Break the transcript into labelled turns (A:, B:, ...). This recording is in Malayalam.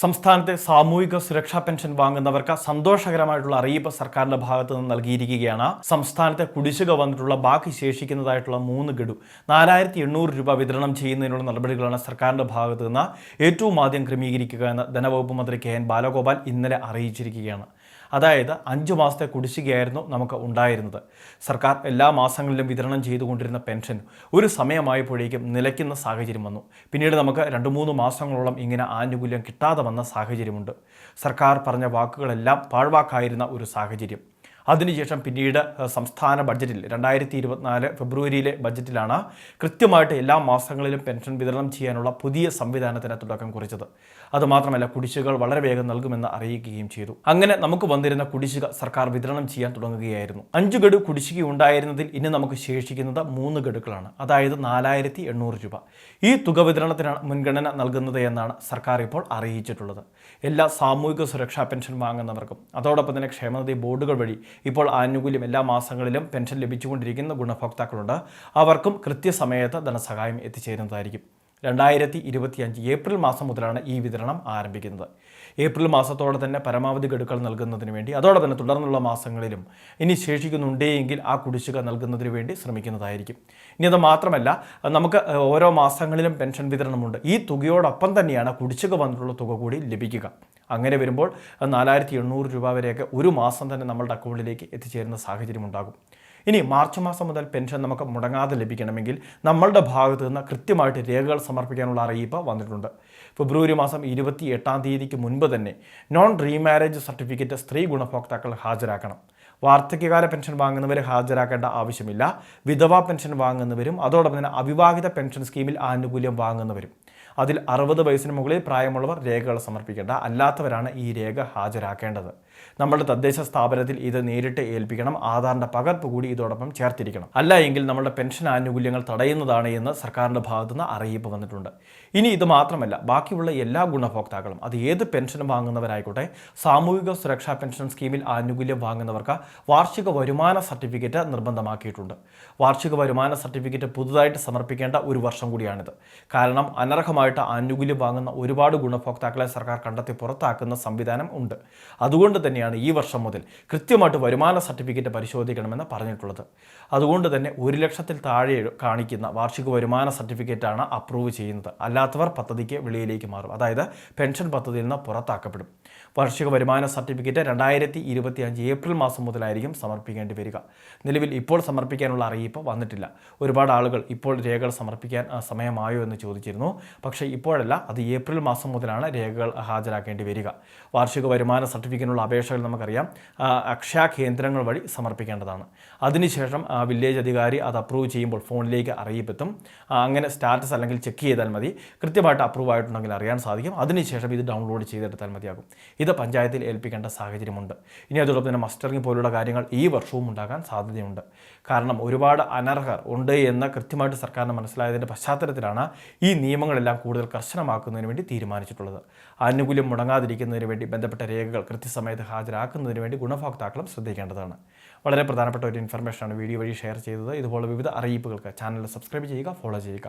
A: സംസ്ഥാനത്തെ സാമൂഹിക സുരക്ഷാ പെൻഷൻ വാങ്ങുന്നവർക്ക് സന്തോഷകരമായിട്ടുള്ള അറിയിപ്പ് സർക്കാരിന്റെ ഭാഗത്തു നിന്ന് നൽകിയിരിക്കുകയാണ്. സംസ്ഥാനത്തെ കുടിശ്ശിക വന്നിട്ടുള്ള ബാക്കി ശേഷിക്കുന്നതായിട്ടുള്ള മൂന്ന് ഗഡു നാലായിരത്തി എണ്ണൂറ് രൂപ വിതരണം ചെയ്യുന്നതിനുള്ള നടപടികളാണ് സർക്കാരിന്റെ ഭാഗത്തു നിന്ന് ഏറ്റവും ആദ്യം ക്രമീകരിക്കുക എന്ന് ധനവകുപ്പ് മന്ത്രി കെ എൻ ബാലഗോപാൽ ഇന്നലെ അറിയിച്ചിരിക്കുകയാണ്. അതായത് അഞ്ച് മാസത്തെ കുടിശ്ശികയായിരുന്നു നമുക്ക് ഉണ്ടായിരുന്നത്. സർക്കാർ എല്ലാ മാസങ്ങളിലും വിതരണം ചെയ്തുകൊണ്ടിരുന്ന പെൻഷൻ ഒരു സമയമായപ്പോഴേക്കും നിലയ്ക്കുന്ന സാഹചര്യം വന്നു. പിന്നീട് നമുക്ക് രണ്ട് മൂന്ന് മാസങ്ങളോളം ഇങ്ങനെ ആനുകൂല്യം കിട്ടാതെ വന്ന സാഹചര്യമുണ്ട്. സർക്കാർ പറഞ്ഞ വാക്കുകളെല്ലാം പാഴ്വാക്കായിരുന്ന ഒരു സാഹചര്യം. അതിനുശേഷം പിന്നീട് സംസ്ഥാന ബഡ്ജറ്റിൽ രണ്ടായിരത്തി ഇരുപത്തിനാല് ഫെബ്രുവരിയിലെ ബഡ്ജറ്റിലാണ് കൃത്യമായിട്ട് എല്ലാ മാസങ്ങളിലും പെൻഷൻ വിതരണം ചെയ്യാനുള്ള പുതിയ സംവിധാനത്തിന് തുടക്കം കുറിച്ചത്. അതുമാത്രമല്ല കുടിശ്ശികൾ വളരെ വേഗം നൽകുമെന്ന് അറിയിക്കുകയും ചെയ്തു. അങ്ങനെ നമുക്ക് വന്നിരുന്ന കുടിശ്ശിക സർക്കാർ വിതരണം ചെയ്യാൻ തുടങ്ങുകയായിരുന്നു. അഞ്ച് ഗഡു കുടിശ്ശിക ഉണ്ടായിരുന്നതിൽ ഇനി നമുക്ക് ശേഷിക്കുന്നത് മൂന്ന് ഗഡുക്കളാണ്. അതായത് നാലായിരത്തി എണ്ണൂറ് രൂപ. ഈ തുക വിതരണത്തിനാണ് മുൻഗണന നൽകുന്നത് എന്നാണ് സർക്കാർ ഇപ്പോൾ അറിയിച്ചിട്ടുള്ളത്. എല്ലാ സാമൂഹിക സുരക്ഷാ പെൻഷൻ വാങ്ങുന്നവർക്കും അതോടൊപ്പം തന്നെ ക്ഷേമനിധി ബോർഡുകൾ വഴി ഇപ്പോൾ ആനുകൂല്യം എല്ലാ മാസങ്ങളിലും പെൻഷൻ ലഭിച്ചുകൊണ്ടിരിക്കുന്ന ഗുണഭോക്താക്കളുണ്ട്. അവർക്കും കൃത്യസമയത്ത് ധനസഹായം എത്തിച്ചേരുന്നതായിരിക്കും. രണ്ടായിരത്തി ഇരുപത്തിയഞ്ച് ഏപ്രിൽ മാസം മുതലാണ് ഈ വിതരണം ആരംഭിക്കുന്നത്. ഏപ്രിൽ മാസത്തോടെ തന്നെ പരമാവധി ഗഡുക്കൾ നൽകുന്നതിന് വേണ്ടി അതോടെ തന്നെ തുടർന്നുള്ള മാസങ്ങളിലും ഇനി ശേഷിക്കുന്നുണ്ടെങ്കിൽ ആ കുടിശ്ശിക നൽകുന്നതിന് വേണ്ടി ശ്രമിക്കുന്നതായിരിക്കും. ഇനി അത് മാത്രമല്ല നമുക്ക് ഓരോ മാസങ്ങളിലും പെൻഷൻ വിതരണമുണ്ട്. ഈ തുകയോടൊപ്പം തന്നെയാണ് കുടിശ്ശിക വന്നിട്ടുള്ള തുക കൂടി ലഭിക്കുക. അങ്ങനെ വരുമ്പോൾ നാലായിരത്തി എണ്ണൂറ് രൂപ വരെയൊക്കെ ഒരു മാസം തന്നെ നമ്മളുടെ അക്കൗണ്ടിലേക്ക് എത്തിച്ചേരുന്ന സാഹചര്യം ഉണ്ടാകും. ഇനി മാർച്ച് മാസം മുതൽ പെൻഷൻ നമുക്ക് മുടങ്ങാതെ ലഭിക്കണമെങ്കിൽ നമ്മളുടെ ഭാഗത്തു നിന്ന് കൃത്യമായിട്ട് രേഖകൾ സമർപ്പിക്കാനുള്ള അറിയിപ്പ് വന്നിട്ടുണ്ട്. ഫെബ്രുവരി മാസം ഇരുപത്തി എട്ടാം തീയതിക്ക് മുൻപ് തന്നെ നോൺ റീമാരേജ് സർട്ടിഫിക്കറ്റ് സ്ത്രീ ഗുണഭോക്താക്കൾ ഹാജരാക്കണം. വാർദ്ധക്യകാല പെൻഷൻ വാങ്ങുന്നവർ ഹാജരാക്കേണ്ട ആവശ്യമില്ല. വിധവാ പെൻഷൻ വാങ്ങുന്നവരും അതോടൊപ്പം തന്നെ അവിവാഹിത പെൻഷൻ സ്കീമിൽ ആനുകൂല്യം വാങ്ങുന്നവരും. അതിൽ അറുപത് വയസ്സിന് മുകളിൽ പ്രായമുള്ളവർ രേഖകൾ സമർപ്പിക്കേണ്ട. അല്ലാത്തവരാണ് ഈ രേഖ ഹാജരാക്കേണ്ടത്. നമ്മുടെ തദ്ദേശ സ്ഥാപനത്തിൽ ഇത് നേരിട്ട് ഏൽപ്പിക്കണം. ആധാറിന്റെ പകർപ്പ് കൂടി ഇതോടൊപ്പം ചേർത്തിരിക്കണം. അല്ല എങ്കിൽ നമ്മുടെ പെൻഷൻ ആനുകൂല്യങ്ങൾ തടയുന്നതാണ് എന്ന് സർക്കാരിന്റെ ഭാഗത്തുനിന്ന് അറിയിപ്പ് വന്നിട്ടുണ്ട്. ഇനി ഇത് മാത്രമല്ല ബാക്കിയുള്ള എല്ലാ ഗുണഭോക്താക്കളും അത് ഏത് പെൻഷൻ വാങ്ങുന്നവരായിക്കോട്ടെ സാമൂഹിക സുരക്ഷാ പെൻഷൻ സ്കീമിൽ ആനുകൂല്യം വാങ്ങുന്നവർക്ക് വാർഷിക വരുമാന സർട്ടിഫിക്കറ്റ് നിർബന്ധമാക്കിയിട്ടുണ്ട്. വാർഷിക വരുമാന സർട്ടിഫിക്കറ്റ് പുതുതായിട്ട് സമർപ്പിക്കേണ്ട ഒരു വർഷം കൂടിയാണിത്. കാരണം അനർഹമായിട്ട് ആനുകൂല്യം വാങ്ങുന്ന ഒരുപാട് ഗുണഭോക്താക്കളെ സർക്കാർ കണ്ടെത്തി പുറത്താക്കുന്ന സംവിധാനം ഉണ്ട്. അതുകൊണ്ട് തന്നെയാണ് ഈ വർഷം മുതൽ കൃത്യമായിട്ട് വരുമാന സർട്ടിഫിക്കറ്റ് പരിശോധിക്കണമെന്ന് പറഞ്ഞിട്ടുള്ളത്. അതുകൊണ്ട് തന്നെ ഒരു ലക്ഷത്തിൽ താഴെ കാണിക്കുന്ന വാർഷിക വരുമാന സർട്ടിഫിക്കറ്റാണ് അപ്രൂവ് ചെയ്യുന്നത്. അല്ലാത്തവർ പദ്ധതിക്ക് വെളിയിലേക്ക് മാറും. അതായത് പെൻഷൻ പദ്ധതിയിൽ നിന്ന് പുറത്താക്കപ്പെടും. വാർഷിക വരുമാന സർട്ടിഫിക്കറ്റ് രണ്ടായിരത്തി ഇരുപത്തി അഞ്ച് ഏപ്രിൽ മാസം മുതലായിരിക്കും സമർപ്പിക്കേണ്ടി വരിക. നിലവിൽ ഇപ്പോൾ സമർപ്പിക്കാനുള്ള അറിയിപ്പ് വന്നിട്ടില്ല. ഒരുപാട് ആളുകൾ ഇപ്പോൾ രേഖകൾ സമർപ്പിക്കാൻ സമയമായോ എന്ന് ചോദിച്ചിരുന്നു. പക്ഷേ ഇപ്പോഴല്ല അത് ഏപ്രിൽ മാസം മുതലാണ് രേഖകൾ ഹാജരാക്കേണ്ടി വരിക. വാർഷിക വരുമാന സർട്ടിഫിക്കറ്റിനുള്ള അപേക്ഷകൾ നമുക്കറിയാം അക്ഷയ കേന്ദ്രങ്ങൾ വഴി സമർപ്പിക്കേണ്ടതാണ്. അതിനുശേഷം വില്ലേജ് അധികാരി അത് അപ്രൂവ് ചെയ്യുമ്പോൾ ഫോണിലേക്ക് അറിയിപ്പെത്തും. അങ്ങനെ സ്റ്റാറ്റസ് അല്ലെങ്കിൽ ചെക്ക് ചെയ്താൽ മതി. കൃത്യമായിട്ട് അപ്രൂവ് ആയിട്ടുണ്ടെങ്കിൽ അറിയാൻ സാധിക്കും. അതിനുശേഷം ഇത് ഡൗൺലോഡ് ചെയ്തെടുത്താൽ മതിയാകും. ഇത് പഞ്ചായത്തിൽ ഏൽപ്പിക്കേണ്ട സാഹചര്യമുണ്ട്. ഇനി അതോടൊപ്പം തന്നെ മസ്റ്ററിംഗ് പോലുള്ള കാര്യങ്ങൾ ഈ വർഷവും ഉണ്ടാകാൻ സാധ്യതയുണ്ട്. കാരണം ഒരുപാട് അനർഹർ ഉണ്ട് എന്ന് കൃത്യമായിട്ട് സർക്കാരിന് മനസ്സിലായതിന്റെ പശ്ചാത്തലത്തിലാണ് ഈ നിയമങ്ങളെല്ലാം കൂടുതൽ കർശനമാക്കുന്നതിന് വേണ്ടി തീരുമാനിച്ചിട്ടുള്ളത്. ആനുകൂല്യം മുടങ്ങാതിരിക്കുന്നതിന് വേണ്ടി ബന്ധപ്പെട്ട രേഖകൾ കൃത്യസമയത്ത് ഹാജരാക്കുന്നതിന് വേണ്ടി ഗുണഭോക്താക്കളും ശ്രദ്ധിക്കേണ്ടതാണ്. വളരെ പ്രധാനപ്പെട്ട ഒരു ഇൻഫർമേഷനാണ് വീഡിയോ വഴി ഷെയർ ചെയ്തത്. ഇതുപോലെ വിവിധ അറിയിപ്പുകൾക്ക് ചാനൽ സബ്സ്ക്രൈബ് ചെയ്യുക ഫോളോ ചെയ്യുക.